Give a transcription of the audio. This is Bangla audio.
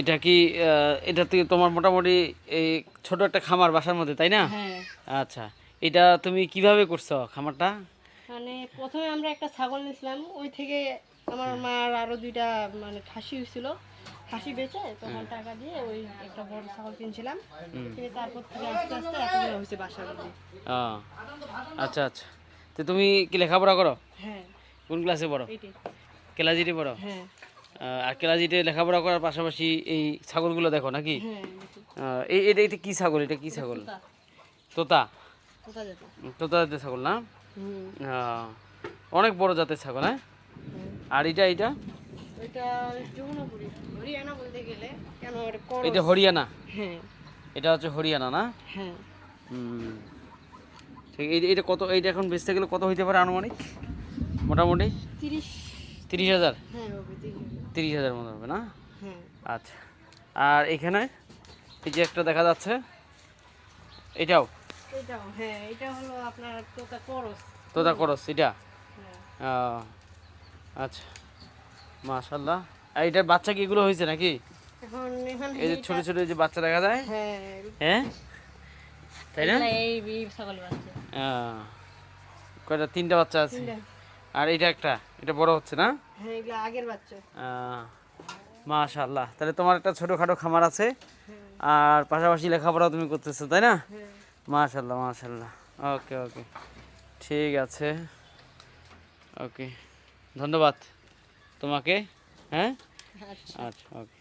এটা কি এটা থেকে তোমার মোটামুটি এই ছোট একটা খামার বাসার মধ্যে তাই না? হ্যাঁ। আচ্ছা এটা তুমি কীভাবে করছ খামারটা? মানে প্রথমে আমরা একটা ছাগল নিয়েছিলাম ওই থেকে আমার মার আরও দুইটা মানে খাসি হয়েছিল। খাসি বেচে তখন টাকা দিয়ে ওই একটা বড় ছাগল কিনছিলাম। কিনে তারপর থেকে আস্তে আস্তে এতগুলো হয়েছে বাসার মধ্যে। আচ্ছা আচ্ছা। তো তুমি কি লেখাপড়া করো? হ্যাঁ। কোন ক্লাসে পড়ো? এইটাই কেলাজিতে পড়ো? হ্যাঁ। আর লেখাপড়া করার পাশাপাশি এই ছাগলগুলো দেখো নাকি? হ্যাঁ এই এটা এটা কি ছাগল? এটা কি ছাগল? তোতা। তোতা? জাতের। ছাগল না? অনেক বড় জাতের ছাগল হ্যাঁ? আর এটা এটা? এটা হরিয়ানা হ্যাঁ। এটা হচ্ছে হরিয়ানা না? হ্যাঁ। ঠিক এটা কত এইটা এখন বেচতে গেলে কত হইতে পারে আনুমানিক? মোটামুটি? তিরিশ তিরিশ হাজার? হ্যাঁ তিরিশ হাজার মতো হবে না? হ্যাঁ। আচ্ছা। আর এখানে এই যে একটা দেখা যাচ্ছে এটাও? এটাও হ্যাঁ এটা হলো আপনার তোতা করস। তোতা করস এটা? হ্যাঁ। আচ্ছা। মাশাল্লাহ আর এটার বাচ্চা কি এগুলো হয়েছে নাকি? এই যে ছোট ছোট যে বাচ্চা দেখা যায়? হ্যাঁ। হ্যাঁ? তাই না? এই ছাগল বাচ্চা। কয়টা? তিনটা বাচ্চা আছে। আর এটা একটা? এটা বড় হচ্ছে না? হ্যাঁ এগুলো আগের বাচ্চা। মাশাআল্লাহ। তাহলে তোমার একটা ছোটখাটো খামার আছে। হ্যাঁ। আর পাশাপাশি লেখাপড়া তুমি করতেছো তাই না? মাশাআল্লাহ মাশাল্লাহ মাশাল্লাহ ওকে ওকে। ঠিক আছে। ওকে। ধন্যবাদ তোমাকে হ্যাঁ? আচ্ছা। আচ্ছা ওকে।